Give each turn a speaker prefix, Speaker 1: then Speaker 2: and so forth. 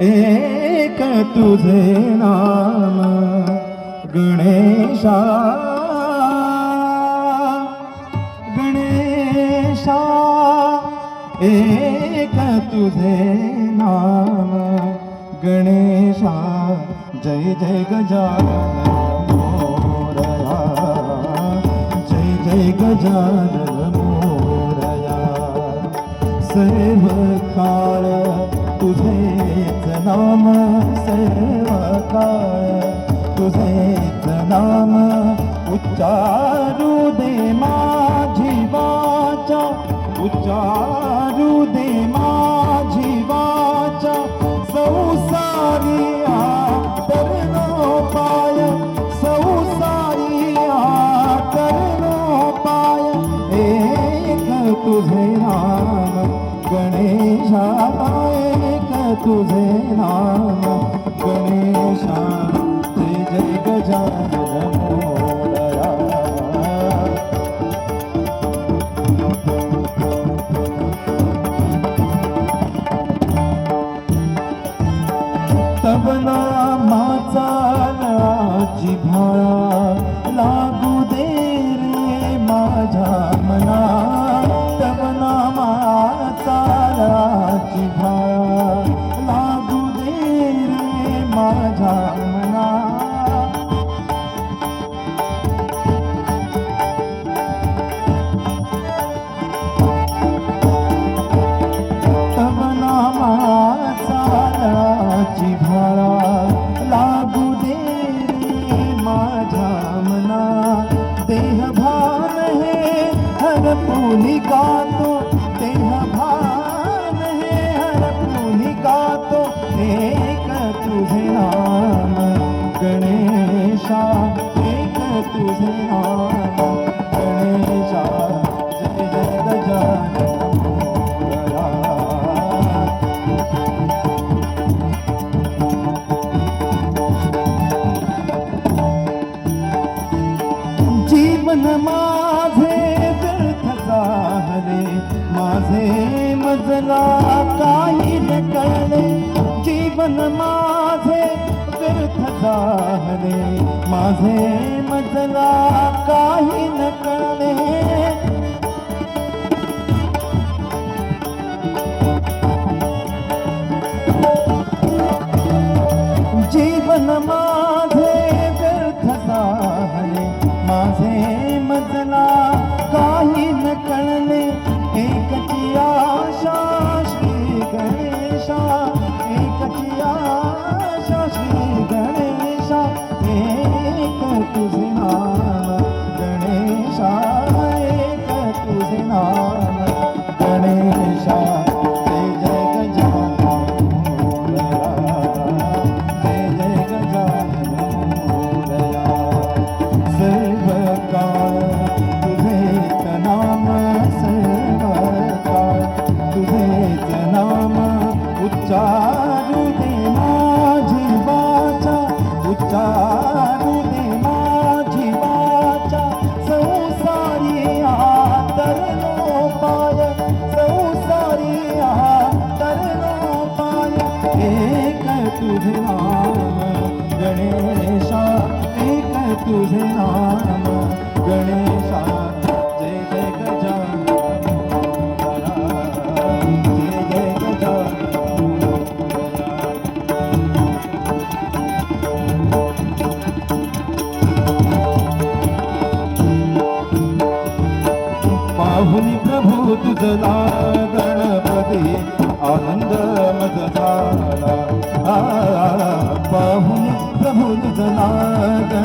Speaker 1: एक तुझे नाम, गणेशा। गणेशा, एक तुझे नाम, गणेशा। जय जय गजानन मोरया। जय जय गजानन मोरया। सर्व उच्चारू दे माझी वाचा. उच्चारू दे माझी वाचा. संसारिया आदरनो पाय. संसारिया आदरनो पाय. एक तुझे नाम गणेशा एक तुझे नाम keep on. जीवन माझे व्यर्थ झाले माझे मजला काही न कळले. जीवन माझे व्यर्थ झाले माझे मजला काही न कळले जीवन माझे नाम गणेशा एक तुझे नाम. गणेशा जय जय गजान जय जय गजान पाहुनी प्रभू तुझला गणपती आनंद